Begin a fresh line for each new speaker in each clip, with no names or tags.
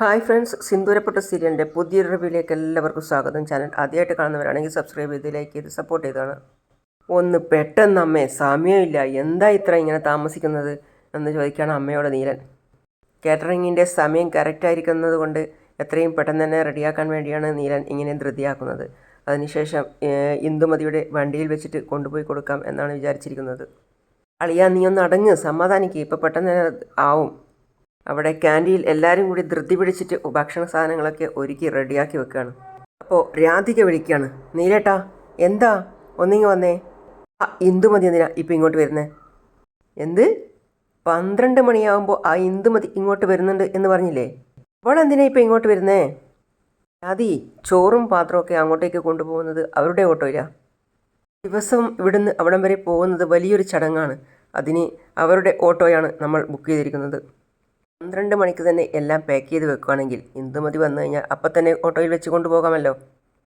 Hi friends സിന്ദൂരപ്പെട്ട സീരിയലിന്റെ പുതിയൊരു റിവ്യൂയിലേക്ക് എല്ലാവർക്കും സ്വാഗതം. ചാനൽ ആദ്യമായിട്ട് കാണുന്നവരാണെങ്കിൽ സബ്സ്ക്രൈബ് ചെയ്ത് ലൈക്ക് ചെയ്ത് സപ്പോർട്ട് ചെയ്താണ് ഒന്ന് പെട്ടെന്ന് അമ്മേ സമയമില്ല എന്താ ഇത്ര ഇങ്ങനെ താമസിക്കുന്നത്? എന്ന് ചോദിക്കുകയാണ് അമ്മയോട് നീലൻ കാറ്ററിങ്ങിന്റെ സമയം കറക്റ്റായിരിക്കുന്നത് കൊണ്ട് എത്രയും പെട്ടെന്ന് തന്നെ റെഡിയാക്കാൻ വേണ്ടിയാണ് നീലൻ ഇങ്ങനെ ധൃതിയാക്കുന്നത്. അതിനുശേഷം ഇന്ദുമതിയുടെ വണ്ടിയിൽ വെച്ചിട്ട് കൊണ്ടുപോയി കൊടുക്കാം എന്നാണ് വിചാരിച്ചിരിക്കുന്നത്. അളിയാ നീ ഒന്ന് അടങ്ങ്. സമാധാനിക്കുക ഇപ്പോൾ പെട്ടെന്ന് ആവും. അവിടെ ക്യാന്റീനിൽ എല്ലാവരും കൂടി ധൃതി പിടിച്ചിട്ട് ഭക്ഷണ സാധനങ്ങളൊക്കെ ഒരുക്കി റെഡിയാക്കി വെക്കുകയാണ് അപ്പോൾ രാധിക വിളിക്കുകയാണ് നീലേട്ടാ എന്താ? ഒന്നിങ്ങ് വന്നേ. ആ ഇന്ദുമതി എന്തിനാ ഇപ്പം ഇങ്ങോട്ട് വരുന്നേ? എന്ത്? പന്ത്രണ്ട് മണിയാകുമ്പോൾ ആ ഇന്ദുമതി ഇങ്ങോട്ട് വരുന്നുണ്ട് എന്ന് പറഞ്ഞില്ലേ? അവളെന്തിനാ ഇപ്പം ഇങ്ങോട്ട് വരുന്നേ? രാധി ചോറും പാത്രമൊക്കെ അങ്ങോട്ടേക്ക് കൊണ്ടുപോകുന്നത് അവരുടെ ഓട്ടോയില്ല ദിവസം ഇവിടുന്ന് അവിടം വരെ പോകുന്നത് വലിയൊരു ചടങ്ങാണ്. അതിന് അവരുടെ ഓട്ടോയാണ് നമ്മൾ ബുക്ക് ചെയ്തിരിക്കുന്നത്. പന്ത്രണ്ട് മണിക്ക് തന്നെ എല്ലാം പാക്ക് ചെയ്ത് വെക്കുകയാണെങ്കിൽ ഇന്ദുമതി വന്നു കഴിഞ്ഞാൽ അപ്പം തന്നെ ഓട്ടോയിൽ വെച്ച് കൊണ്ടുപോകാമല്ലോ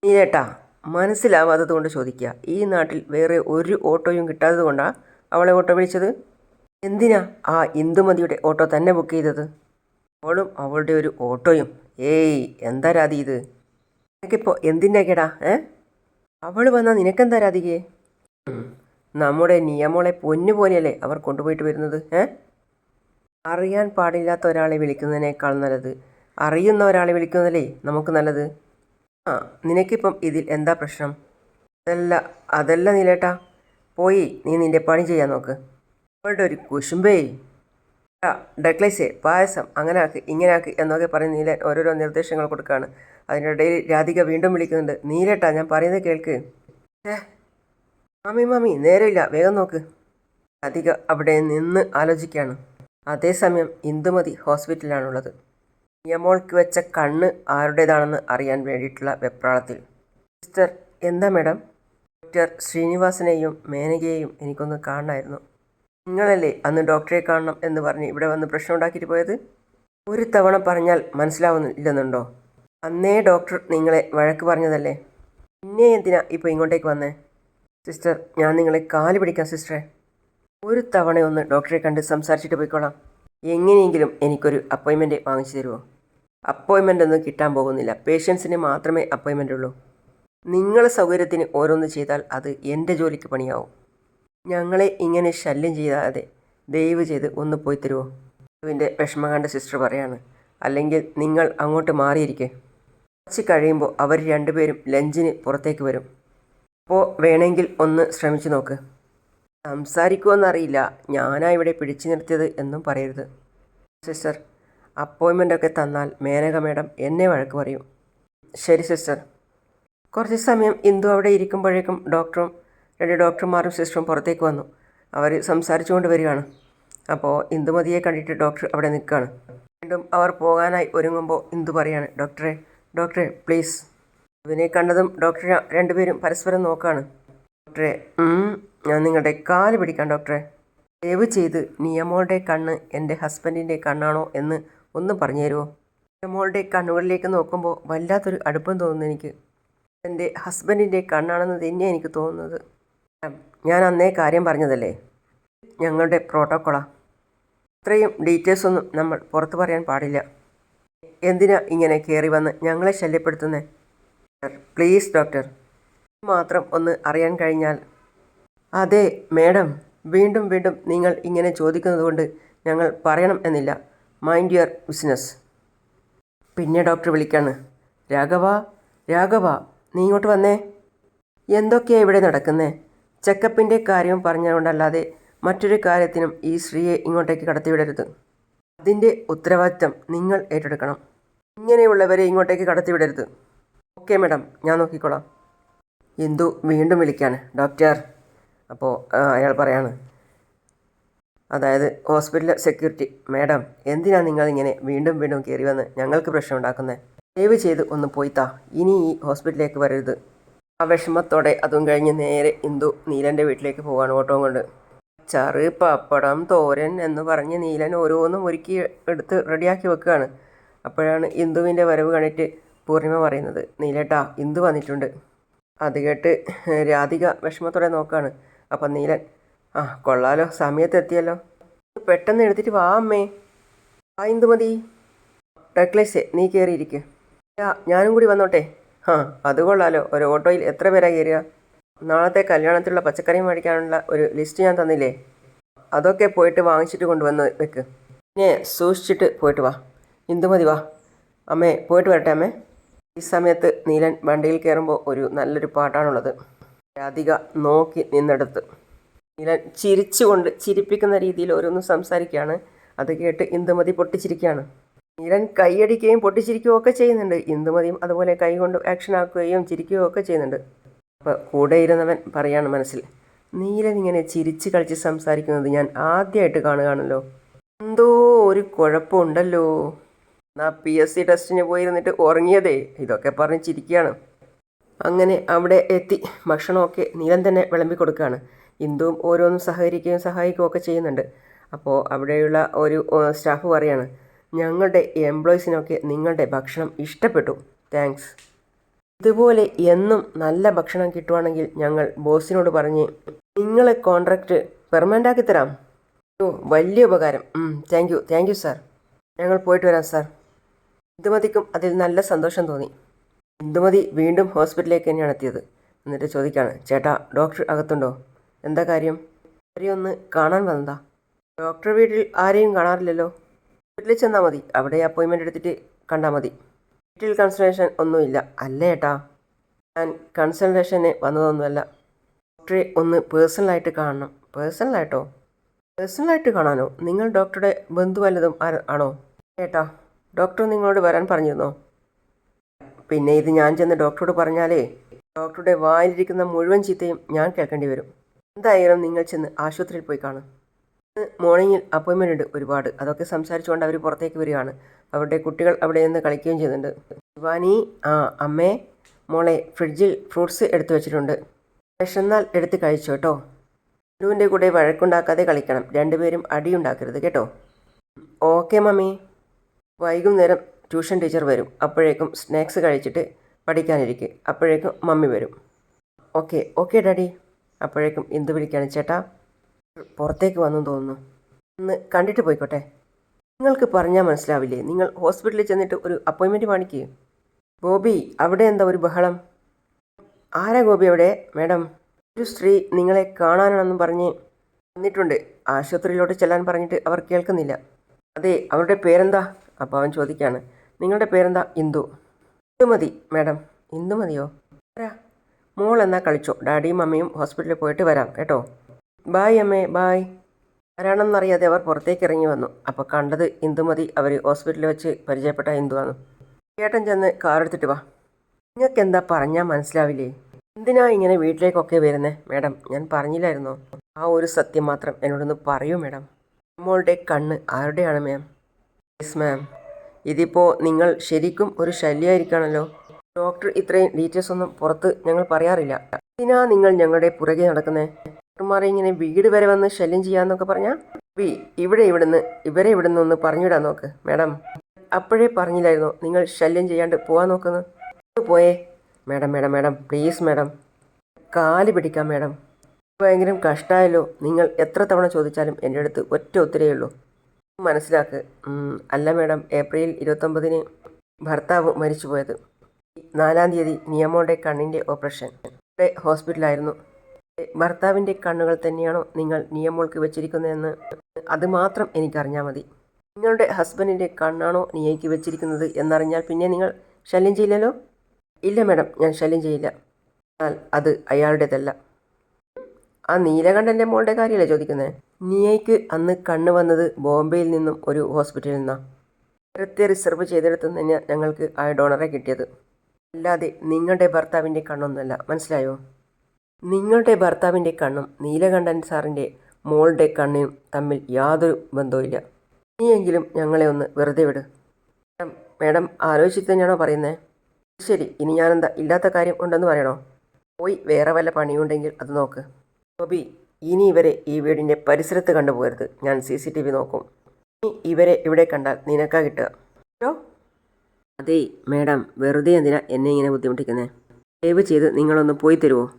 നീ ചേട്ടാ മനസ്സിലാവാത്തത് കൊണ്ട് ചോദിക്കുക. ഈ നാട്ടിൽ വേറെ ഒരു ഓട്ടോയും കിട്ടാത്തത് കൊണ്ടാണ് അവളെ ഓട്ടോ വിളിച്ചത്? എന്തിനാ ആ ഇന്ദുമതിയുടെ ഓട്ടോ തന്നെ ബുക്ക് ചെയ്തത്? അവളും അവളുടെ ഒരു ഓട്ടോയും. ഏയ് എന്താ രാതി ഇത്? നിനക്കിപ്പോൾ എന്തിന്റെ കേടാ ഏ? അവൾ വന്നാൽ നിനക്കെന്താ ഉം, നമ്മുടെ നിയമോളെ പൊന്നു പോലെയല്ലേ അവർ കൊണ്ടുപോയിട്ട് വരുന്നത് ഏ? അറിയാൻ പാടില്ലാത്ത ഒരാളെ വിളിക്കുന്നതിനേക്കാൾ നല്ലത്. അറിയുന്ന ഒരാളെ വിളിക്കുന്നതല്ലേ നമുക്ക് നല്ലത്? ആ നിനക്കിപ്പം ഇതിൽ എന്താ പ്രശ്നം? അതല്ല അതല്ല നീലേട്ടാ. പോയി നീ നിന്റെ പണി ചെയ്യാൻ നോക്ക്. അവളുടെ ഒരു കുശുമ്പേ. ഡക്ലൈസേ പായസം അങ്ങനെ ആക്ക് ഇങ്ങനെ ആക്ക് എന്നൊക്കെ പറഞ്ഞ് നീല ഓരോരോ നിർദ്ദേശങ്ങൾ കൊടുക്കുകയാണ് അതിനിടയിൽ രാധിക വീണ്ടും വിളിക്കുന്നുണ്ട്. നീലേട്ടാ ഞാൻ പറയുന്നത് കേൾക്ക്. മാമി മാമി നേരമില്ല. വേഗം നോക്ക്. രാധിക അവിടെ നിന്ന് ആലോചിക്കുകയാണ് അതേസമയം ഇന്ദുമതി ഹോസ്പിറ്റലിലാണുള്ളത്. നിയമോൾക്ക് വെച്ച കണ്ണ് ആരുടേതാണെന്ന് അറിയാൻ വേണ്ടിയിട്ടുള്ള വെപ്രാളത്തിൽ. സിസ്റ്റർ എന്താ മേഡം? ഡോക്ടർ ശ്രീനിവാസനെയും മേനകയെയും എനിക്കൊന്ന് കാണണമായിരുന്നു. നിങ്ങളല്ലേ അന്ന് ഡോക്ടറെ കാണണം എന്ന് പറഞ്ഞ് ഇവിടെ വന്ന് പ്രശ്നം ഉണ്ടാക്കിയിട്ട് പോയത്? ഒരു തവണ പറഞ്ഞാൽ മനസ്സിലാവുന്നില്ലെന്നുണ്ടോ? അന്നേ ഡോക്ടർ നിങ്ങളെ വഴക്ക് പറഞ്ഞതല്ലേ? പിന്നെ എന്തിനാ ഇപ്പോൾ ഇങ്ങോട്ടേക്ക് വന്നേ? സിസ്റ്റർ ഞാൻ നിങ്ങളെ കാൽ പിടിക്കാം സിസ്റ്ററെ. ഒരു തവണ ഒന്ന് ഡോക്ടറെ കണ്ട് സംസാരിച്ചിട്ട് പോയിക്കോളാം. എങ്ങനെയെങ്കിലും എനിക്കൊരു അപ്പോയിൻമെന്റ് വാങ്ങിച്ചു തരുമോ അപ്പോയിൻമെന്റ് ഒന്നും കിട്ടാൻ പോകുന്നില്ല. പേഷ്യൻസിന് മാത്രമേ അപ്പോയിൻമെന്റ് ഉള്ളൂ. നിങ്ങൾ സൗകര്യത്തിന് ഓരോന്ന് ചെയ്താൽ അത് എന്റെ ജോലിക്ക് പണിയാവും. ഞങ്ങളെ ഇങ്ങനെ ശല്യം ചെയ്താതെ ദയവ് ചെയ്ത് ഒന്ന് പോയി തരുമോ ഇതിന്റെ വിഷമം കണ്ട സിസ്റ്റർ പറയാണ്. അല്ലെങ്കിൽ നിങ്ങൾ അങ്ങോട്ട് മാറിയിരിക്കെ. കുറച്ച് കഴിയുമ്പോൾ അവർ രണ്ടുപേരും ലഞ്ചിന് പുറത്തേക്ക് വരും. അപ്പോൾ വേണമെങ്കിൽ ഒന്ന് ശ്രമിച്ചു നോക്ക്. സംസാരിക്കുമെന്നറിയില്ല ഞാനാ ഇവിടെ പിടിച്ചു നിർത്തിയത് എന്നും പറയരുത്. സിസ്റ്റർ അപ്പോയിൻമെന്റ് ഒക്കെ തന്നാൽ മേനക മേഡം എന്നെ വഴക്ക് പറയും. ശരി സിസ്റ്റർ. കുറച്ച് സമയം ഇന്ദു അവിടെ ഇരിക്കുമ്പോഴേക്കും ഡോക്ടറും രണ്ട് ഡോക്ടർമാരും സിസ്റ്ററും പുറത്തേക്ക് വന്നു. അവർ സംസാരിച്ചുകൊണ്ട് വരികയാണ്. അപ്പോൾ ഇന്ദുമതിയെ കണ്ടിട്ട് ഡോക്ടർ അവിടെ നിൽക്കുകയാണ്. വീണ്ടും അവർ പോകാനായി ഒരുങ്ങുമ്പോൾ ഇന്ദു പറയാണ് ഡോക്ടറെ ഡോക്ടറെ പ്ലീസ്. ഇവനെ കണ്ടതും ഡോക്ടറെ രണ്ടുപേരും പരസ്പരം നോക്കുകയാണ് ഡോക്ടറെ ഞാൻ നിങ്ങളുടെ കാൽ പിടിക്കാം ഡോക്ടറെ. ദയവ് ചെയ്ത് നിയമോളുടെ കണ്ണ് എന്റെ ഹസ്ബൻഡിന്റെ കണ്ണാണോ എന്ന് ഒന്ന് പറഞ്ഞു തരുമോ? നിയമോളുടെ കണ്ണുകളിലേക്ക് നോക്കുമ്പോൾ വല്ലാത്തൊരു അടുപ്പം തോന്നുന്നു എനിക്ക്. എന്റെ ഹസ്ബൻഡിന്റെ കണ്ണാണെന്ന് തന്നെയാണ് എനിക്ക് തോന്നുന്നത്. ഞാൻ അന്നേ കാര്യം പറഞ്ഞതല്ലേ? ഞങ്ങളുടെ പ്രോട്ടോക്കോളാണ് ഇത്രയും ഡീറ്റെയിൽസൊന്നും നമ്മൾ പുറത്ത് പറയാൻ പാടില്ല. എന്തിനാ ഇങ്ങനെ കയറി വന്ന് ഞങ്ങളെ ശല്യപ്പെടുത്തുന്നേ? Please doctor. മാത്രം ഒന്ന് അറിയാൻ കഴിഞ്ഞാൽ അതെ മേഡം. വീണ്ടും വീണ്ടും നിങ്ങൾ ഇങ്ങനെ ചോദിക്കുന്നതുകൊണ്ട് ഞങ്ങൾ പറയണം എന്നില്ല. മൈൻഡ് യുവർ ബിസിനസ് പിന്നെ ഡോക്ടർ വിളിക്കാണ്. രാഘവ രാഘവ നീ ഇങ്ങോട്ട് വന്നേ. എന്തൊക്കെയാണ് ഇവിടെ നടക്കുന്നേ? ചെക്കപ്പിന്റെ കാര്യം പറഞ്ഞതുകൊണ്ടല്ലാതെ മറ്റൊരു കാര്യത്തിനും ഈ സ്ത്രീയെ ഇങ്ങോട്ടേക്ക് കടത്തിവിടരുത്. അതിന്റെ ഉത്തരവാദിത്തം നിങ്ങൾ ഏറ്റെടുക്കണം. ഇങ്ങനെയുള്ളവരെ ഇങ്ങോട്ടേക്ക് കടത്തിവിടരുത്. Okay madam. ഞാൻ നോക്കിക്കോളാം. ഇന്ദു വീണ്ടും വിളിക്കാണ്. ഡോക്ടർ. അപ്പോൾ അയാൾ പറയാണ് അതായത് ഹോസ്പിറ്റൽ സെക്യൂരിറ്റി മാഡം എന്തിനാണ് നിങ്ങൾ ഇങ്ങനെ വീണ്ടും വീണ്ടും കയറി വന്ന് ഞങ്ങൾക്ക് പ്രശ്നം ഉണ്ടാക്കുന്നത് ദയവ് ചെയ്ത് ഒന്ന് പോയിത്താ ഇനി ഈ ഹോസ്പിറ്റലിലേക്ക് വരരുത്. ആ വിഷമത്തോടെ അതും കഴിഞ്ഞ് നേരെ ഇന്ദു നീലന്റെ വീട്ടിലേക്ക് പോകാണ് ഓട്ടോ കൊണ്ട്. ചറ് പപ്പടം തോരൻ എന്ന് പറഞ്ഞ് നീലൻ ഓരോന്നും ഒരുക്കി എടുത്ത് റെഡിയാക്കി വെക്കുകയാണ്. അപ്പോഴാണ് ഇന്ദുവിന്റെ വരവ് കണ്ടിട്ട് പൂർണിമ പറയുന്നത് നീലേട്ടാ ഇന്ദു വന്നിട്ടുണ്ട്. അത് കേട്ട് രാധിക വിഷമത്തോടെ നോക്കുകയാണ് അപ്പം നീലൻ ആ കൊള്ളാലോ സമയത്തെത്തിയല്ലോ. പെട്ടെന്ന് എടുത്തിട്ട് വാ അമ്മേ. ആ ഇന്ദുമതി. ഡക്ലേസേ നീ കയറിയിരിക്കുക ഞാനും കൂടി വന്നോട്ടെ. ആ അത് കൊള്ളാലോ ഒരു ഓട്ടോയിൽ എത്ര പേരാ കയറുക നാളത്തെ കല്യാണത്തിലുള്ള പച്ചക്കറി മേടിക്കാനുള്ള ഒരു ലിസ്റ്റ് ഞാൻ തന്നില്ലേ? അതൊക്കെ പോയിട്ട് വാങ്ങിച്ചിട്ട് കൊണ്ടുവന്ന് വെക്ക്. പിന്നെ സൂക്ഷിച്ചിട്ട് പോയിട്ട് വാ. ഇന്ദുമതി വാ. അമ്മേ പോയിട്ട് വരട്ടെ അമ്മേ. ഈ സമയത്ത് നീലൻ വണ്ടിയിൽ കയറുമ്പോൾ ഒരു നല്ലൊരു പാട്ടാണുള്ളത്. രാധിക നോക്കി നിന്നെടുത്ത്. നീലൻ ചിരിച്ചുകൊണ്ട് ചിരിപ്പിക്കുന്ന രീതിയിൽ ഓരോന്നും സംസാരിക്കുകയാണ്. അത് കേട്ട് ഇന്ദുമതി പൊട്ടിച്ചിരിക്കുകയാണ്. നീലൻ കൈയടിക്കുകയും പൊട്ടിച്ചിരിക്കുകയും ഒക്കെ ചെയ്യുന്നുണ്ട്. ഇന്ദുമതിയും അതുപോലെ കൈകൊണ്ട് ആക്ഷൻ ആക്കുകയും ചിരിക്കുകയും ഒക്കെ ചെയ്യുന്നുണ്ട്. അപ്പോൾ കൂടെ ഇരുന്നവൻ പറയാണ് മനസ്സിൽ നീലൻ ഇങ്ങനെ ചിരിച്ച് കളിച്ച് സംസാരിക്കുന്നത് ഞാൻ ആദ്യമായിട്ട് കാണുകയാണല്ലോ. എന്തോ ഒരു കുഴപ്പമുണ്ടല്ലോ. എന്നാ പി എസ് സി ടെസ്റ്റിന് പോയിരുന്നിട്ട് ഉറങ്ങിയതേ. ഇതൊക്കെ പറഞ്ഞ് ചിരിക്കുകയാണ്. അങ്ങനെ അവിടെ എത്തി. ഭക്ഷണമൊക്കെ നീലൻ തന്നെ വിളമ്പി കൊടുക്കുകയാണ്. ഇന്ദുവും ഓരോന്നും സഹകരിക്കുകയും സഹായിക്കുകയും ഒക്കെ ചെയ്യുന്നുണ്ട്. അപ്പോൾ അവിടെയുള്ള ഒരു സ്റ്റാഫ് പറയാണ് ഞങ്ങളുടെ എംപ്ലോയീസിനൊക്കെ നിങ്ങളുടെ ഭക്ഷണം ഇഷ്ടപ്പെട്ടു. താങ്ക്സ്. ഇതുപോലെ എന്നും നല്ല ഭക്ഷണം കിട്ടുവാണെങ്കിൽ ഞങ്ങൾ ബോസിനോട് പറഞ്ഞ് നിങ്ങളെ കോൺട്രാക്റ്റ് പെർമനന്റ് ആക്കി തരാം. ഓ വലിയ ഉപകാരം. Thank you. Thank you sir. ഞങ്ങൾ പോയിട്ട് വരാം സാർ. ഇതുമതിക്കും അതിൽ നല്ല സന്തോഷം തോന്നി. ഇന്ദുമതി വീണ്ടും ഹോസ്പിറ്റലിലേക്ക് തന്നെയാണ് എത്തിയത്. എന്നിട്ട് ചോദിക്കുകയാണ് ചേട്ടാ ഡോക്ടർ അകത്തുണ്ടോ? എന്താ കാര്യം? ആരെയും ഒന്ന് കാണാൻ വന്നതാ. ഡോക്ടർ വീട്ടിൽ ആരെയും കാണാറില്ലല്ലോ? വീട്ടിൽ ചെന്നാൽ മതി. അവിടെ അപ്പോയിൻമെന്റ് എടുത്തിട്ട് കണ്ടാൽ മതി. വീട്ടിൽ കൺസൾട്ടേഷൻ ഒന്നുമില്ല. അല്ല ഏട്ടാ. ഞാൻ കൺസൾട്ടേഷന് വന്നതൊന്നുമല്ല. ഡോക്ടറെ ഒന്ന് പേഴ്സണലായിട്ട് കാണണം. പേഴ്സണലായിട്ടോ? പേഴ്സണലായിട്ട് കാണാനോ? നിങ്ങൾ ഡോക്ടറുടെ ബന്ധു വല്ലതും ആണോ? ഏട്ടാ ഡോക്ടർ നിങ്ങളോട് വരാൻ പറഞ്ഞിരുന്നോ? പിന്നെ ഇത് ഞാൻ ചെന്ന് ഡോക്ടറോട് പറഞ്ഞാലേ ഡോക്ടറുടെ വായിലിരിക്കുന്ന മുഴുവൻ ചീത്തയും ഞാൻ കേൾക്കേണ്ടി വരും. എന്തായാലും നിങ്ങൾ ചെന്ന് ആശുപത്രിയിൽ പോയി കാണും. മോർണിംഗിൽ അപ്പോയിൻമെന്റ് ഉണ്ട് ഒരുപാട്. അതൊക്കെ സംസാരിച്ചുകൊണ്ട് അവർ പുറത്തേക്ക് വരികയാണ്. അവരുടെ കുട്ടികൾ അവിടെ നിന്ന് കളിക്കുകയും ചെയ്യുന്നുണ്ട്. ശിവാനി ആ അമ്മേ മോളെ ഫ്രിഡ്ജിൽ ഫ്രൂട്ട്സ് എടുത്തു വെച്ചിട്ടുണ്ട്. വിശന്നാൽ എടുത്ത് കഴിച്ചു കേട്ടോ ഗുരുവിന്റെ കൂടെ വഴക്കുണ്ടാക്കാതെ കളിക്കണം. രണ്ടുപേരും അടിയുണ്ടാക്കരുത് കേട്ടോ. Okay mummy. വൈകുന്നേരം ട്യൂഷൻ ടീച്ചർ വരും. അപ്പോഴേക്കും സ്നാക്സ് കഴിച്ചിട്ട് പഠിക്കാനിരിക്കും. അപ്പോഴേക്കും മമ്മി വരും. Okay okay daddy. അപ്പോഴേക്കും എന്ത് വിളിക്കാണ് ചേട്ടാ? പുറത്തേക്ക് വന്നു തോന്നുന്നു. ഒന്ന് കണ്ടിട്ട് പോയിക്കോട്ടെ. നിങ്ങൾക്ക് പറഞ്ഞാൽ മനസ്സിലാവില്ലേ? നിങ്ങൾ ഹോസ്പിറ്റലിൽ ചെന്നിട്ട് ഒരു അപ്പോയിൻമെന്റ് വാങ്ങിക്കുക ഗോപി അവിടെ എന്താ ഒരു ബഹളം? ആരാ ഗോപി അവിടെ? മാഡം ഒരു സ്ത്രീ നിങ്ങളെ കാണാനാണെന്ന് പറഞ്ഞ് വന്നിട്ടുണ്ട്. ആശുപത്രിയിലോട്ട് ചെല്ലാൻ പറഞ്ഞിട്ട് അവർ കേൾക്കുന്നില്ല. അതെ അവരുടെ പേരെന്താ? അപ്പോൾ അവൻ ചോദിക്കുകയാണ് നിങ്ങളുടെ പേരെന്താ? ഇന്ദു. ഇന്ദുമതി മാഡം. ഇന്ദുമതിയോ? ആരാ മോൾ എന്നാ കളിച്ചോ? ഡാഡിയും അമ്മയും ഹോസ്പിറ്റലിൽ പോയിട്ട് വരാം കേട്ടോ. ബായ് അമ്മേ ബായ്. ആരാണെന്നറിയാതെ അവർ പുറത്തേക്ക് ഇറങ്ങി വന്നു. അപ്പോൾ കണ്ടത് ഇന്ദുമതി അവർ ഹോസ്പിറ്റലിൽ വെച്ച് പരിചയപ്പെട്ട ഇന്ദുവാണ്. ചേട്ടൻ ചെന്ന് കാറെടുത്തിട്ട് വാ. നിങ്ങൾക്ക് എന്താ പറഞ്ഞാൽ മനസ്സിലാവില്ലേ? എന്തിനാ ഇങ്ങനെ വീട്ടിലേക്കൊക്കെ വരുന്നേ? മാഡം ഞാൻ പറഞ്ഞില്ലായിരുന്നോ? ആ ഒരു സത്യം മാത്രം എന്നോടൊന്ന് പറയൂ മാഡം. മോളുടെ കണ്ണ് ആരുടെയാണ് മാം? യെസ് മാം ഇതിപ്പോൾ നിങ്ങൾ ശരിക്കും ഒരു ശല്യമായിരിക്കണമല്ലോ ഡോക്ടർ ഇത്രയും ഡീറ്റെയിൽസ് ഒന്നും പുറത്ത് ഞങ്ങൾ പറയാറില്ല. എന്തിനാ നിങ്ങൾ ഞങ്ങളുടെ പുറകെ നടക്കുന്നത് ഡോക്ടർമാരെ ഇങ്ങനെ വീട് വരെ വന്ന് ശല്യം ചെയ്യാന്നൊക്കെ പറഞ്ഞാൽ വി ഇവിടെ ഇവിടുന്ന് ഇവരെ ഇവിടുന്ന് ഒന്ന് പറഞ്ഞിടാൻ നോക്ക് മാഡം. അപ്പോഴേ പറഞ്ഞില്ലായിരുന്നോ നിങ്ങൾ ശല്യം ചെയ്യാണ്ട് പോവാൻ നോക്കുന്നു? പോയേ. Madam madam madam please madam. കാൽ പിടിക്കാം മാഡം. ഭയങ്കര കഷ്ടമായല്ലോ നിങ്ങൾ എത്ര തവണ ചോദിച്ചാലും എന്റെ അടുത്ത് ഒറ്റ ഒത്തിരിയേ ഉള്ളൂ. മനസ്സിലാക്ക്. അല്ല മാഡം ഏപ്രിൽ ഇരുപത്തൊമ്പതിന് ഭർത്താവ് മരിച്ചുപോയത്. നാലാം തീയതി നിയമോടെ കണ്ണിന്റെ ഓപ്പറേഷൻ. ഹോസ്പിറ്റലായിരുന്നു. ഭർത്താവിന്റെ കണ്ണുകൾ തന്നെയാണോ നിങ്ങൾ നിയമോൾക്ക് വെച്ചിരിക്കുന്നതെന്ന് അത് മാത്രം എനിക്കറിഞ്ഞാൽ മതി. നിങ്ങളുടെ ഹസ്ബൻഡിന്റെ കണ്ണാണോ നിയയ്ക്ക് വെച്ചിരിക്കുന്നത് എന്നറിഞ്ഞാൽ പിന്നെ നിങ്ങൾ ശല്യം ചെയ്യില്ലല്ലോ? ഇല്ല മാഡം ഞാൻ ശല്യം ചെയ്യില്ല. എന്നാൽ അത് അയാളുടേതല്ല. ആ നീലകണ്ഠന്റെ മോളുടെ കാര്യമല്ലേ ചോദിക്കുന്നത് നിയയ്ക്ക് അന്ന് കണ്ണ് വന്നത് ബോംബെയിൽ നിന്നും ഒരു ഹോസ്പിറ്റലിൽ നിന്നാണ് നേരത്തെ റിസർവ് ചെയ്തെടുത്ത് തന്നെയാണ് ഞങ്ങൾക്ക് ആ ഡോണറെ കിട്ടിയത്. അല്ലാതെ നിങ്ങളുടെ ഭർത്താവിന്റെ കണ്ണൊന്നുമല്ല മനസ്സിലായോ? നിങ്ങളുടെ ഭർത്താവിന്റെ കണ്ണും നീലകണ്ഠൻ സാറിന്റെ മോളുടെ കണ്ണിനും തമ്മിൽ യാതൊരു ബന്ധവുമില്ല. ഇനിയെങ്കിലും ഞങ്ങളെ ഒന്ന് വെറുതെ വിട്. മാഡം ആലോചിച്ചിട്ട് തന്നെയാണോ പറയുന്നത് ശരി ഇനി ഞാനെന്താ ഇല്ലാത്ത കാര്യം ഉണ്ടെന്ന് പറയണോ? പോയി വേറെ വല്ല പണിയുണ്ടെങ്കിൽ അത് നോക്ക്. ബോബി ഇനി ഇവരെ ഈ വീടിന്റെ പരിസരത്ത് കണ്ടുപോകരുത്. ഞാൻ സി സി ടി വി നോക്കും. ഇനി ഇവരെ ഇവിടെ കണ്ടാൽ നിനക്കാ കിട്ടുക. ഹലോ? അതെ മേഡം. വെറുതെ എന്തിനാ എന്നെ ഇങ്ങനെ ബുദ്ധിമുട്ടിക്കുന്നത് ദയവ് ചെയ്ത് നിങ്ങളൊന്ന് പോയി തരുമോ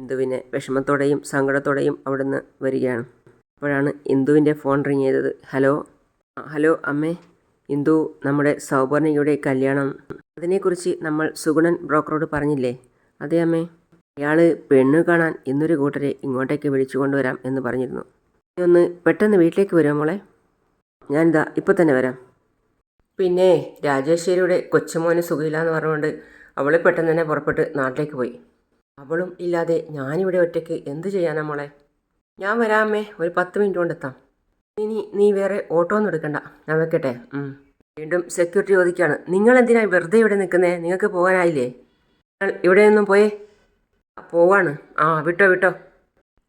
ഇന്ദുവിനെ വിഷമത്തോടെയും സങ്കടത്തോടെയും അവിടുന്ന് വരികയാണ്. അപ്പോഴാണ് ഇന്ദുവിന്റെ ഫോൺ റിങ് ചെയ്തത്. ഹലോ? ഹലോ അമ്മേ. ഇന്ദു നമ്മുടെ സൗപർണികയുടെ കല്യാണം. അതിനെക്കുറിച്ച് നമ്മൾ സുഗുണൻ ബ്രോക്കറോട് പറഞ്ഞില്ലേ? അതെ അമ്മേ. അയാൾ പെണ്ണ് കാണാൻ ഇന്നൊരു കൂട്ടരെ ഇങ്ങോട്ടേക്ക് വിളിച്ചു കൊണ്ടുവരാം എന്ന് പറഞ്ഞിരുന്നു. നീ ഒന്ന് പെട്ടെന്ന് വീട്ടിലേക്ക് വരുമോ മോളെ? ഞാനിതാ ഇപ്പം തന്നെ വരാം. പിന്നെ രാജേശ്വരിയുടെ കൊച്ചുമോന് സുഖമില്ലാന്ന് പറഞ്ഞുകൊണ്ട് അവൾ പെട്ടെന്ന് തന്നെ പുറപ്പെട്ട് നാട്ടിലേക്ക് പോയി. അവളും ഇല്ലാതെ ഞാനിവിടെ ഒറ്റയ്ക്ക് എന്ത് ചെയ്യാനാ മോളെ? ഞാൻ വരാമേ ഒരു പത്ത് മിനിറ്റ് കൊണ്ട് എത്താം. ഇനി നീ വേറെ ഓട്ടോ ഒന്നും എടുക്കണ്ട. ഞാൻ വെക്കട്ടെ. വീണ്ടും സെക്യൂരിറ്റി ചോദിക്കുകയാണ്. നിങ്ങൾ എന്തിനാണ് വെറുതെ ഇവിടെ നിൽക്കുന്നേ? നിങ്ങൾക്ക് പോകാനായില്ലേ? നിങ്ങൾ ഇവിടെ നിന്നും പോയേ? പോവാണ്. ആ വിട്ടോ വിട്ടോ.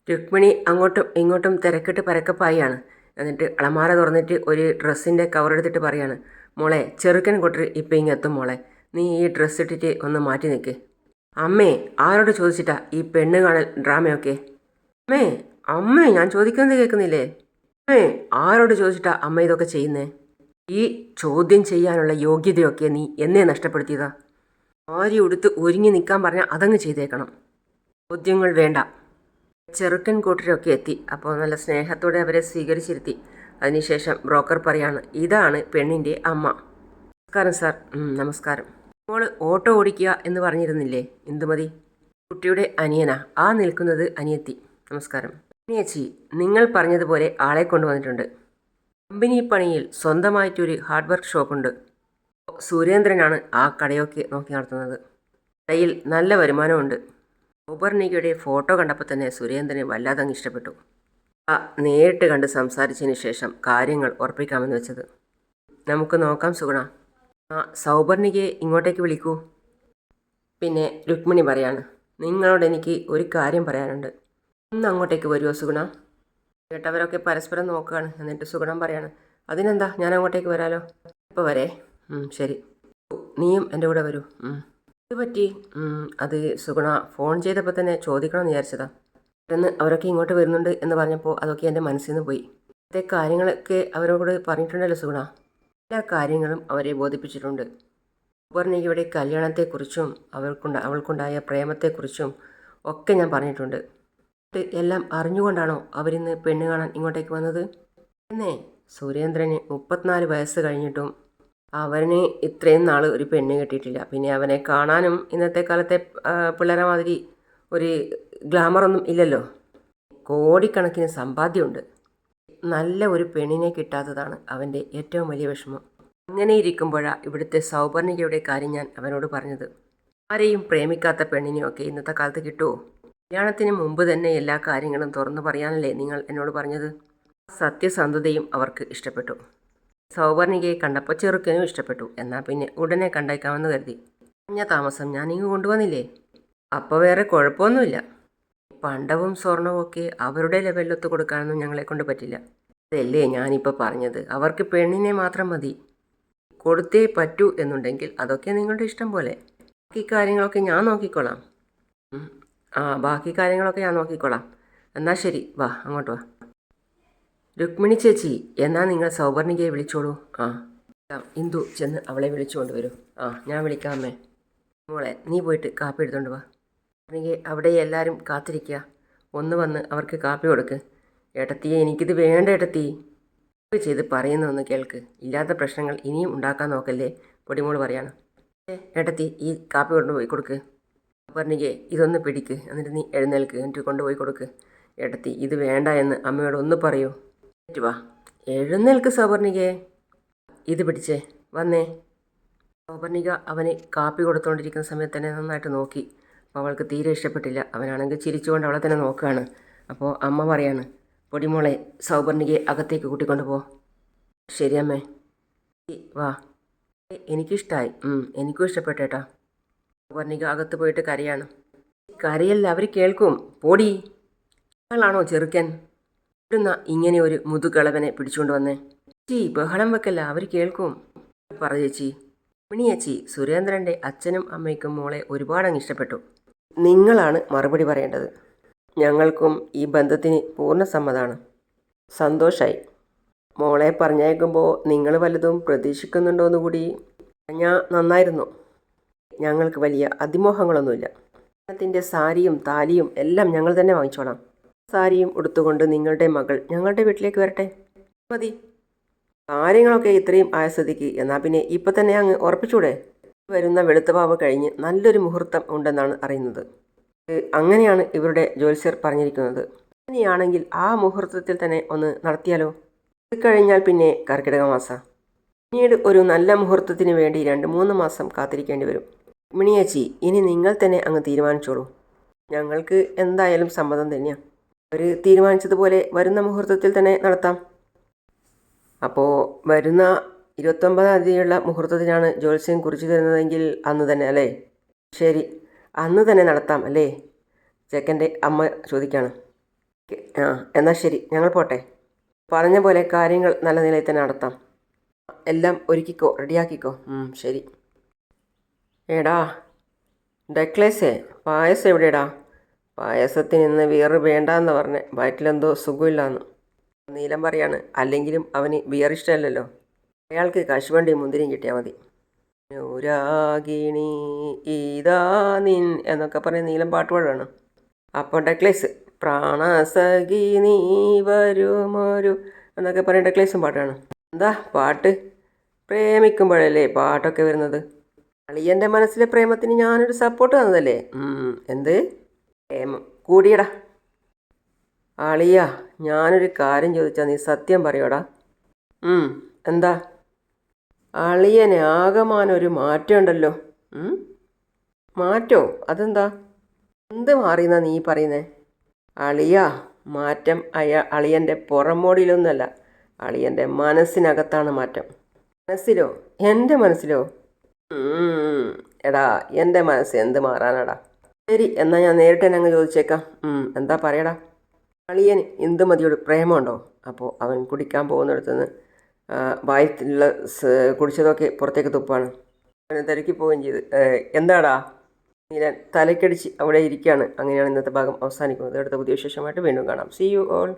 രുക്മിണി അങ്ങോട്ടും ഇങ്ങോട്ടും തിരക്കിട്ട് പരക്കപ്പായാണ് എന്നിട്ട് അളമാര തുറന്നിട്ട് ഒരു ഡ്രസ്സിന്റെ കവർ എടുത്തിട്ട് പറയാണ് മോളെ ചെറുക്കൻ കൊട്ടർ ഇപ്പം ഇങ്ങെത്തും മോളെ. നീ ഈ ഡ്രസ്സ് ഇട്ടിട്ട് ഒന്ന് മാറ്റി നിൽക്ക് അമ്മേ ആരോട് ചോദിച്ചിട്ടാ ഈ പെണ്ണ് കാണൽ ഡ്രാമയൊക്കെ? അമ്മേ അമ്മേ ഞാൻ ചോദിക്കുന്നത് കേൾക്കുന്നില്ലേ? അമ്മേ ആരോട് ചോദിച്ചിട്ടാ അമ്മ ഇതൊക്കെ ചെയ്യുന്നേ? ഈ ചോദ്യം ചെയ്യാനുള്ള യോഗ്യതയൊക്കെ നീ എന്നെ നഷ്ടപ്പെടുത്തിയതാ. ആരി ഉടുത്ത് ഒരുങ്ങി നിൽക്കാൻ പറഞ്ഞാൽ അതങ്ങ് ചെയ്തേക്കണം. ചോദ്യങ്ങൾ വേണ്ട. ചെറുക്കൻ കൂട്ടരൊക്കെ എത്തി. അപ്പോൾ നല്ല സ്നേഹത്തോടെ അവരെ സ്വീകരിച്ചിരുത്തി. അതിനുശേഷം ബ്രോക്കർ പറയാണ് ഇതാണ് പെണ്ണിന്റെ അമ്മ. നമസ്കാരം സാർ. നമസ്കാരം. മോൾ ഓട്ടോ ഓടിക്കുക എന്ന് പറഞ്ഞിരുന്നില്ലേ? ഇന്ദുമതി കുട്ടിയുടെ അനിയനാ. ആ നിൽക്കുന്നത് അനിയത്തി. നമസ്കാരം. അനിയച്ചി നിങ്ങൾ പറഞ്ഞതുപോലെ ആളെ കൊണ്ടുവന്നിട്ടുണ്ട്. കമ്പനി പണിയിൽ സ്വന്തമായിട്ടൊരു ഹാർഡ് വർക്ക് ഷോപ്പുണ്ട്. സുരേന്ദ്രനാണ് ആ കടയൊക്കെ നോക്കി നടത്തുന്നത്. കടയിൽ നല്ല വരുമാനമുണ്ട്. ഉപർണികയുടെ ഫോട്ടോ കണ്ടപ്പോൾ തന്നെ സുരേന്ദ്രന് വല്ലാതെ അങ്ങ് ഇഷ്ടപ്പെട്ടു. ആ നേരിട്ട് കണ്ട് സംസാരിച്ചതിന് ശേഷം കാര്യങ്ങൾ ഉറപ്പിക്കാമെന്ന് വെച്ചത്. നമുക്ക് നോക്കാം സുഗുണ. ആ സൗപർണികയെ ഇങ്ങോട്ടേക്ക് വിളിക്കൂ. പിന്നെ രുക്മിണി പറയാണ് നിങ്ങളോട് എനിക്ക് ഒരു കാര്യം പറയാനുണ്ട്. ഒന്ന് അങ്ങോട്ടേക്ക് വരുമോ സുഗുണ? കേട്ടവരൊക്കെ പരസ്പരം നോക്കുകയാണ് എന്നിട്ട് സുഗുണം പറയാണ് അതിനെന്താ ഞാൻ അങ്ങോട്ടേക്ക് വരാലോ? ഇപ്പോൾ വരേ. ശരി. നീയും എന്റെ കൂടെ വരൂ. ഇത് പറ്റി അത് സുഗുണ ഫോൺ ചെയ്തപ്പോൾ തന്നെ ചോദിക്കണമെന്ന് വിചാരിച്ചതാ. പെട്ടെന്ന് അവരൊക്കെ ഇങ്ങോട്ട് വരുന്നുണ്ട് എന്ന് പറഞ്ഞപ്പോൾ അതൊക്കെ എന്റെ മനസ്സിൽ നിന്ന് പോയി. ഇത്തെ കാര്യങ്ങളൊക്കെ അവരോട് പറഞ്ഞിട്ടുണ്ടല്ലോ സുഗുണ. എല്ലാ കാര്യങ്ങളും അവരെ ബോധിപ്പിച്ചിട്ടുണ്ട്. ഉപർണികയുടെ കല്യാണത്തെക്കുറിച്ചും അവർക്കുണ്ട അവൾക്കുണ്ടായ പ്രേമത്തെക്കുറിച്ചും ഒക്കെ ഞാൻ പറഞ്ഞിട്ടുണ്ട്. എല്ലാം അറിഞ്ഞുകൊണ്ടാണോ അവരിന്ന് പെണ്ണ് കാണാൻ ഇങ്ങോട്ടേക്ക് വന്നത്? എന്നേ സുരേന്ദ്രന് മുപ്പത്തിനാല് വയസ്സ് കഴിഞ്ഞിട്ടും അവന് ഇത്രയും നാൾ ഒരു പെണ്ണ് കിട്ടിയിട്ടില്ല. പിന്നെ അവനെ കാണാനും ഇന്നത്തെ കാലത്തെ പിള്ളേരെ മാതിരി ഒരു ഗ്ലാമറൊന്നും ഇല്ലല്ലോ. കോടിക്കണക്കിന് സമ്പാദ്യമുണ്ട്. നല്ല ഒരു പെണ്ണിനെ കിട്ടാത്തതാണ് അവന്റെ ഏറ്റവും വലിയ വിഷമം. അങ്ങനെ ഇരിക്കുമ്പോഴാണ് ഇവിടുത്തെ സൗപർണികയുടെ കാര്യം ഞാൻ അവനോട് പറഞ്ഞത്. ആരെയും പ്രേമിക്കാത്ത പെണ്ണിനെയൊക്കെ ഇന്നത്തെ കാലത്ത് കിട്ടുമോ കല്യാണത്തിന് മുമ്പ് തന്നെ എല്ലാ കാര്യങ്ങളും തുറന്നു പറയാനല്ലേ നിങ്ങൾ എന്നോട് പറഞ്ഞത്? സത്യസന്ധതയും അവർക്ക് ഇഷ്ടപ്പെട്ടു. സൗവർണികയെ കണ്ടപ്പോൾ ചെറുക്കനും ഇഷ്ടപ്പെട്ടു. എന്നാൽ പിന്നെ ഉടനെ കണ്ടേക്കാമെന്ന് കരുതി. കഴിഞ്ഞ താമസം ഞാൻ ഇങ്ങ് കൊണ്ടുവന്നില്ലേ? അപ്പോൾ വേറെ കുഴപ്പമൊന്നുമില്ല. പണ്ടവും സ്വർണവും ഒക്കെ അവരുടെ ലെവലിലൊത്ത് കൊടുക്കാനൊന്നും ഞങ്ങളെ കൊണ്ട് പറ്റില്ല. അതല്ലേ ഞാനിപ്പോൾ പറഞ്ഞത്. അവർക്ക് പെണ്ണിനെ മാത്രം മതി. കൊടുത്തേ പറ്റൂ എന്നുണ്ടെങ്കിൽ അതൊക്കെ നിങ്ങളുടെ ഇഷ്ടം പോലെ. ബാക്കി കാര്യങ്ങളൊക്കെ ഞാൻ നോക്കിക്കോളാം. ആ ബാക്കി കാര്യങ്ങളൊക്കെ ഞാൻ നോക്കിക്കോളാം. എന്നാൽ ശരി. വാ അങ്ങോട്ട് വാ. രുക്മിണി ചേച്ചി എന്നാ നിങ്ങൾ സൗവർണികയെ വിളിച്ചോളൂ. ആ ഇന്ദു ചെന്ന് അവളെ വിളിച്ചുകൊണ്ട് വരൂ. ആ ഞാൻ വിളിക്കാം അമ്മേ. മോളെ നീ പോയിട്ട് കാപ്പി എടുത്തോണ്ട് വാ. എനിക്ക് അവിടെ എല്ലാവരും കാത്തിരിക്കുക ഒന്ന് വന്ന് അവർക്ക് കാപ്പി കൊടുക്ക്. ഏട്ടത്തിയെ എനിക്കിത് വേണ്ട ഏട്ടത്തി. ചെയ്ത് പറയുന്നതൊന്ന് കേൾക്ക്. ഇല്ലാത്ത പ്രശ്നങ്ങൾ ഇനിയും ഉണ്ടാക്കാൻ നോക്കല്ലേ പൊടിമോൾ പറയാണ്. ഏട്ടത്തി ഈ കാപ്പി കൊണ്ടുപോയി കൊടുക്ക്. പറഞ്ഞിക്കേ ഇതൊന്ന് പിടിക്ക്. എന്നിട്ട് നീ എഴുന്നേൽക്ക്. എന്നിട്ട് കൊണ്ടുപോയി കൊടുക്ക്. ഏട്ടത്തി ഇത് വേണ്ട എന്ന് അമ്മയോട് ഒന്ന് പറയൂ. വാ. എഴുന്നേൽക്ക് സവർണികേ. ഇത് പിടിച്ചേ. വന്നേ. സൗപർണിക അവന് കാപ്പി കൊടുത്തുകൊണ്ടിരിക്കുന്ന സമയത്ത് തന്നെ നന്നായിട്ട് നോക്കി. അപ്പോൾ അവൾക്ക് തീരെ ഇഷ്ടപ്പെട്ടില്ല. അവനാണെങ്കിൽ ചിരിച്ചുകൊണ്ട് അവളെ തന്നെ നോക്കുകയാണ്. അപ്പോൾ അമ്മ പറയാണ് പൊടിമോളെ സൗപർണികയെ അകത്തേക്ക് കൂട്ടിക്കൊണ്ട് പോ. ശരി അമ്മേ. വാ. എനിക്കിഷ്ടമായി എനിക്കും ഇഷ്ടപ്പെട്ടേട്ടാ. സൗപർണിക അകത്ത് പോയിട്ട് കരയാണ്. കരയല്ല അവർ കേൾക്കും. പോടി. ആളാണോ ചെറുക്കൻ? ഇവിടുന്ന ഇങ്ങനെ ഒരു മുതുകളവനെ പിടിച്ചുകൊണ്ട് വന്നേ. ചേച്ചി ബഹളം വെക്കല്ല അവർ കേൾക്കും. പറ ചേച്ചി. മിണിയച്ചി സുരേന്ദ്രന്റെ അച്ഛനും അമ്മയ്ക്കും മോളെ ഒരുപാടങ്ങ് ഇഷ്ടപ്പെട്ടു. നിങ്ങളാണ് മറുപടി പറയേണ്ടത്. ഞങ്ങൾക്കും ഈ ബന്ധത്തിന് പൂർണ സമ്മതമാണ് സന്തോഷായി. മോളെ പറഞ്ഞേക്കുമ്പോൾ നിങ്ങൾ വല്ലതും പ്രതീക്ഷിക്കുന്നുണ്ടോയെന്ന് കൂടി ഞാൻ നന്നായിരുന്നു. ഞങ്ങൾക്ക് വലിയ അതിമോഹങ്ങളൊന്നുമില്ല. അതിന്റെ സാരിയും താലിയും എല്ലാം ഞങ്ങൾ തന്നെ വാങ്ങിച്ചോളാം. സാരിയും ഉടുത്തുകൊണ്ട് നിങ്ങളുടെ മകൾ ഞങ്ങളുടെ വീട്ടിലേക്ക് വരട്ടെ? മതി. കാര്യങ്ങളൊക്കെ ഇത്രയും ആയ സ്ഥിതിക്ക്. എന്നാൽ പിന്നെ ഇപ്പം തന്നെ അങ്ങ് ഉറപ്പിച്ചൂടെ? വരുന്ന വെളുത്തുപാവ് കഴിഞ്ഞ് നല്ലൊരു മുഹൂർത്തം ഉണ്ടെന്നാണ് അറിയുന്നത്. അങ്ങനെയാണ് ഇവരുടെ ജ്യോത്സ്യർ പറഞ്ഞിരിക്കുന്നത്. അങ്ങനെയാണെങ്കിൽ ആ മുഹൂർത്തത്തിൽ തന്നെ ഒന്ന് നടത്തിയാലോ? ഇത് കഴിഞ്ഞാൽ പിന്നെ കർക്കിടക മാസം. പിന്നീട് ഒരു നല്ല മുഹൂർത്തത്തിന് വേണ്ടി രണ്ട് മൂന്ന് മാസം കാത്തിരിക്കേണ്ടി വരും. മിണിയാച്ചി ഇനി നിങ്ങൾ തന്നെ അങ്ങ് തീരുമാനിച്ചോളൂ. ഞങ്ങൾക്ക് എന്തായാലും സമ്മതം തന്നെയാണ് അവർ തീരുമാനിച്ചതുപോലെ വരുന്ന മുഹൂർത്തത്തിൽ തന്നെ നടത്താം. അപ്പോൾ വരുന്ന ഇരുപത്തൊമ്പതാം തീയതിയുള്ള മുഹൂർത്തത്തിനാണ് ജ്യോത്സ്യം കുറിച്ചു തരുന്നതെങ്കിൽ അന്ന് തന്നെ അല്ലേ? ശരി. അന്ന് തന്നെ നടത്താം അല്ലേ? ചെക്കന്റെ അമ്മ ചോദിക്കാണ്. ആ എന്നാൽ ശരി. ഞങ്ങൾ പോട്ടെ. പറഞ്ഞ പോലെ കാര്യങ്ങൾ നല്ല നിലയിൽ തന്നെ നടത്താം. എല്ലാം ഒരുക്കിക്കോ റെഡിയാക്കിക്കോ. ശരി. എടാ ഡെക്ലേസേ പായസം എവിടെടാ പായസത്തിന് ഇന്ന് വേറ് വേണ്ടാന്ന് പറഞ്ഞ് വയറ്റിലെന്തോ സുഖമില്ലാന്ന്. നീലം പറയാണ് അല്ലെങ്കിലും അവന് ബിയർ ഇഷ്ടമല്ലല്ലോ. അയാൾക്ക് കശുവണ്ടി മുന്തിരിയും കിട്ടിയാൽ മതി. രാഗിണി ഇതാ നിൻ എന്നൊക്കെ പറഞ്ഞ് നീലം പാട്ടുപാടാണ് അപ്പോൾ ഡെക്ലേസ് പ്രാണസഖി നീ വരുമൊരു എന്നൊക്കെ പറഞ്ഞ ഡെക്ലേസും പാട്ടാണ്. എന്താ പാട്ട്? പ്രേമിക്കുമ്പോഴല്ലേ പാട്ടൊക്കെ വരുന്നത്. അളിയന്റെ മനസ്സിലെ പ്രേമത്തിന് ഞാനൊരു സപ്പോർട്ട് തന്നതല്ലേ. എന്ത്? പ്രേമം കൂടിയടാ. അളിയ ഞാനൊരു കാര്യം ചോദിച്ചാൽ നീ സത്യം പറയോടാ. എന്താ? അളിയന് മാറ്റം ഉണ്ടല്ലോ മാറ്റോ? അതെന്താ? എന്ത് മാറിയെന്നാ നീ പറയുന്നേ? അളിയ മാറ്റം അയ അളിയന്റെ പുറമോടിയിലൊന്നുമല്ല അളിയന്റെ മനസ്സിനകത്താണ് മാറ്റം. മനസ്സിലോ? എന്റെ മനസ്സിലോ? എടാ എന്റെ മനസ്സ് എന്ത് മാറാനാടാ? ശരി എന്നാൽ ഞാൻ നേരിട്ട് തന്നെ അങ്ങ് ചോദിച്ചേക്കാം. എന്താ പറയടാ? അളിയന് ഇന്ദുമതിയോട് പ്രേമമുണ്ടോ? അപ്പോൾ അവൻ കുടിക്കാൻ പോകുന്നിടത്തുനിന്ന് വായത്തിലുള്ള കുടിച്ചതൊക്കെ പുറത്തേക്ക് തുപ്പാണ്. അവനെ തിരക്കി പോവുകയും ചെയ്ത്. എന്താടാ? നീലൻ തലക്കടിച്ച് അവിടെ ഇരിക്കുകയാണ്. അങ്ങനെയാണ് ഇന്നത്തെ ഭാഗം അവസാനിക്കുന്നത്. അടുത്ത പുതിയ വിശേഷമായിട്ട് വീണ്ടും കാണാം. C you all